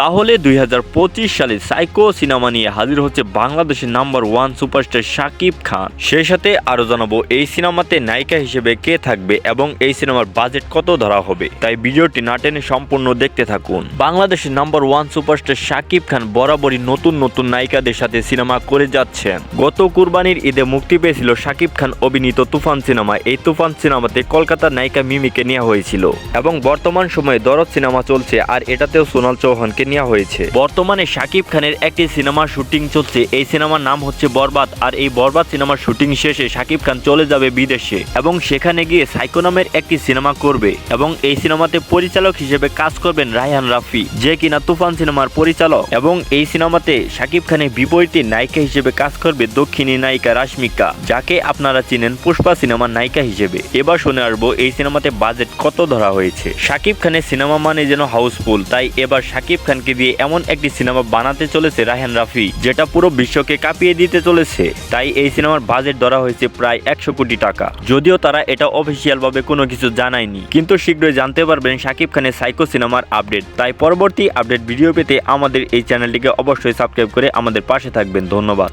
তাহলে দুই হাজার পঁচিশ সালে সাইকো সিনেমা নিয়ে হাজির হচ্ছে বাংলাদেশের number one superstar Shakib Khan. সেই সাথে আরও জানাব, এই সিনেমাতে নায়িকা হিসেবে কে থাকবে এবং এই সিনেমার বাজেট কত ধরা হবে? তাই ভিডিওটি না টেনে সম্পূর্ণ দেখতে থাকুন। বাংলাদেশের number one superstar Shakib Khan বরাবরই নতুন নতুন নায়িকাদের সাথে সিনেমা করে যাচ্ছেন। গত কুরবানির ঈদে মুক্তি পেয়েছিল শাকিব খান অভিনীত তুফান সিনেমা। এই তুফান সিনেমাতে কলকাতার নায়িকা মিমিকে নেওয়া হয়েছিল এবং বর্তমান সময়ে দরদ সিনেমা চলছে, আর এটাতেও সোনাল চৌহানকে নেওয়া হয়েছে। বর্তমানে শাকিব খানের একটি সিনেমার শুটিং চলছে। এই সিনেমার নাম হচ্ছে বরবাদ আর এই বরবাদ সিনেমার শুটিং শেষে শাকিব খান চলে যাবে বিদেশে এবং সেখানে গিয়ে সাইকো নামের একটি সিনেমা করবে এবং এই সিনেমাতে পরিচালক হিসেবে কাজ করবেন রায়হান রাফি, যে কিনা তুফান সিনেমার পরিচালক এবং এই সিনেমাতে শাকিব খানের বিপরীতে নায়িকা হিসেবে কাজ করবে দক্ষিণী নায়িকা রাশমিকা, যাকে আপনারা চিনেন পুষ্পা সিনেমার নায়িকা হিসেবে। এবার শুনে আসব এই সিনেমাতে বাজেট কত ধরা হয়েছে। শাকিব খানের সিনেমা মানে যেন হাউসফুল, তাই এবার শাকিব খানকে দিয়ে এমন একটি সিনেমা বানাতে চলেছে রায়হান রাফি, যেটা পুরো বিশ্বকে কাঁপিয়ে দিতে চলেছে। তাই এই সিনেমার বাজেট ধরা হয়েছে প্রায় একশো কোটি টাকা। যদিও তারা এটা অফিসিয়াল ভাবে কোনো কিছু জানায়নি। কিন্তু শীঘ্রই জানতে পারবেন শাকিব খানের সাইকো সিনেমার আপডেট। তাই পরবর্তী আপডেট ভিডিও পেতে আমাদের এই চ্যানেলটিকে অবশ্যই সাবস্ক্রাইব করে আমাদের পাশে থাকবেন। ধন্যবাদ।